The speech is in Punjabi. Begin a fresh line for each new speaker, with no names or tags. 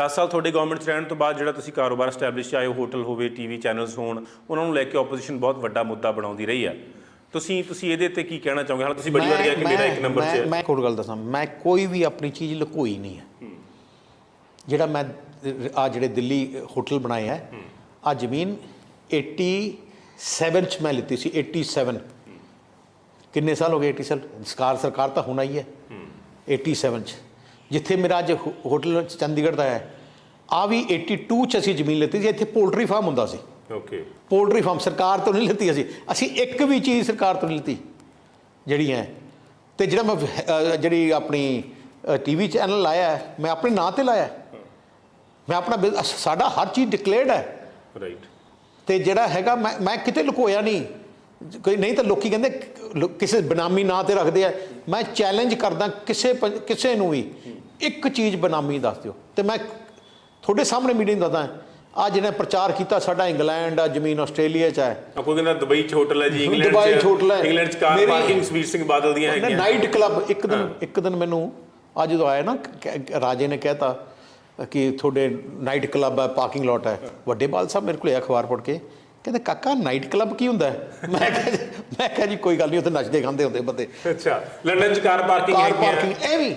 10 ਸਾਲ ਤੁਹਾਡੇ ਗਵਰਨਮੈਂਟ 'ਚ ਰਹਿਣ ਤੋਂ ਬਾਅਦ ਜਿਹੜਾ ਤੁਸੀਂ ਕਾਰੋਬਾਰ ਸਟੈਬਲਿਸ਼ ਆਏ ਹੋ ਹੋਟਲ ਹੋਵੇ ਟੀਵੀ ਚੈਨਲਸ ਹੋਣ ਉਹਨਾਂ ਨੂੰ ਲੈ ਕੇ ਆਪੋਜੀਸ਼ਨ ਬਹੁਤ ਵੱਡਾ ਮੁੱਦਾ ਬਣਾਉਂਦੀ ਰਹੀ ਆ। ਤੁਸੀਂ ਤੁਸੀਂ ਇਹਦੇ ਤੇ ਕੀ ਕਹਿਣਾ ਚਾਹੋਗੇ? ਹਾਲ ਤੁਸੀਂ ਬੜੀ ਵਾਰ ਕਿਹਾ ਕਿ ਮੇਰਾ ਇੱਕ ਨੰਬਰ 'ਚ
ਮੈਂ
ਹੈ
ਮੈਂ ਕੋਈ ਗੱਲ ਦੱਸਾਂ। ਮੈਂ ਕੋਈ ਵੀ ਆਪਣੀ ਚੀਜ਼ ਲੁਕੋਈ ਨਹੀਂ ਹੈ। ਜਿਹੜਾ ਮੈਂ ਆ ਜਿਹੜੇ ਦਿੱਲੀ ਹੋਟਲ ਬਣਾਏ ਹੈ। ਆ ਜ਼ਮੀਨ 87 ਚ ਮੈਂ ਲਿੱਤੀ ਸੀ 87 ਕਿੰਨੇ ਸਾਲ ਹੋ ਗਏ 87 ਸਰਕਾਰ ਸਰਕਾਰ ਤਾਂ ਹੁਣ ਆਈ ਹੈ। 87 ਚ। ਜਿੱਥੇ ਮੇਰਾ ਅੱਜ ਹੋਟਲ ਚੰਡੀਗੜ੍ਹ ਦਾ ਹੈ ਆ ਵੀ 82 ਚ ਅਸੀਂ ਜ਼ਮੀਨ ਲਿੱਤੀ ਸੀ ਇੱਥੇ ਪੋਲਟਰੀ ਫਾਰਮ ਹੁੰਦਾ ਸੀ।
ਓਕੇ
ਪੋਲਟਰੀ ਫਾਰਮ ਸਰਕਾਰ ਤੋਂ ਨਹੀਂ ਲਿੱਤੀ ਅਸੀਂ ਅਸੀਂ ਇੱਕ ਵੀ ਚੀਜ਼ ਸਰਕਾਰ ਤੋਂ ਨਹੀਂ ਲਿੱਤੀ ਜਿਹੜੀ ਹੈ। ਤੇ ਜਿਹੜਾ ਮੈਂ ਜਿਹੜੀ ਆਪਣੀ ਟੀਵੀ ਚੈਨਲ ਲਾਇਆ ਮੈਂ ਆਪਣੇ ਨਾਂ ਤੇ ਲਾਇਆ। ਮੈਂ ਆਪਣਾ ਸਾਡਾ ਹਰ ਚੀਜ਼ ਡਿਕਲੇਅਰਡ ਹੈ।
ਰਾਈਟ
ਤੇ ਜਿਹੜਾ ਹੈਗਾ ਮੈਂ ਮੈਂ ਕਿਤੇ ਲੁਕੋਇਆ ਨਹੀਂ। ਕੋਈ ਨਹੀਂ ਤਾਂ ਲੋਕੀ ਕਹਿੰਦੇ ਕਿਸੇ ਬਨਾਮੀ ਨਾਂ ਤੇ ਰੱਖਦੇ ਆ। ਮੈਂ ਚੈਲੰਜ ਕਰਦਾ ਕਿਸੇ ਕਿਸੇ ਨੂੰ ਵੀ। ਇੱਕ ਚੀਜ਼ ਬਨਾਮੀ ਦੱਸ ਦਿਓ। ਤੇ ਮੈਂ ਤੁਹਾਡੇ ਸਾਹਮਣੇ ਮੀਟਿੰਗ ਦੱਸਦਾ ਆ ਜਿਹਨੇ ਪ੍ਰਚਾਰ ਕੀਤਾ ਸਾਡਾ ਇੰਗਲੈਂਡ ਆ ਜ਼ਮੀਨ ਆਸਟ੍ਰੇਲੀਆ ਚ ਹੈ।
ਕੋਈ ਕਹਿੰਦਾ ਦੁਬਈ 'ਚ ਹੋਟਲ ਹੈ ਜੀ ਇੰਗਲੈਂਡ 'ਚ
ਦੁਬਈ 'ਚ ਹੋਟਲ ਹੈ।
ਇੰਗਲੈਂਡ 'ਚ ਕਾਰ ਪਾਰਕਿੰਗ ਸੁਖਬੀਰ ਸਿੰਘ ਬਾਦਲ ਦੀਆਂ ਹੈਗੀਆਂ।
ਨਾਈਟ ਕਲੱਬ ਇੱਕ ਦਿਨ ਇੱਕ ਦਿਨ ਮੈਨੂੰ ਅੱਜ ਜਦੋਂ ਆਇਆ ਨਾ ਰਾਜੇ ਨੇ ਕਹਿਤਾ ਕਿ ਤੁਹਾਡੇ ਨਾਈਟ ਕਲੱਬ ਹੈ ਪਾਰਕਿੰਗ ਲੋਟ ਹੈ। ਵੱਡੇ ਬਾਲ ਸਾਹਿਬ ਮੇਰੇ ਕੋਲ ਇਹ ਅਖਬਾਰ ਪੜ੍ਹ ਕੇ ਕਹਿੰਦੇ ਕਾਕਾ ਨਾਈਟ ਕਲੱਬ ਕੀ ਹੁੰਦਾ ਹੈ? ਮੈਂ ਕਿਹਾ ਮੈਂ ਕਿਹਾ ਜੀ ਕੋਈ ਗੱਲ ਨਹੀਂ ਉੱਥੇ ਨੱਚਦੇ ਗਾਉਂਦੇ ਹੁੰਦੇ ਬੰਦੇ।
ਅੱਛਾ ਲੰਡਨ 'ਚ ਕਾਰ ਪਾਰਕਿੰਗ
ਕਾਰ
ਹੈਗੀਆਂ
ਪਾਰਕਿੰਗ ਐਵੇਂ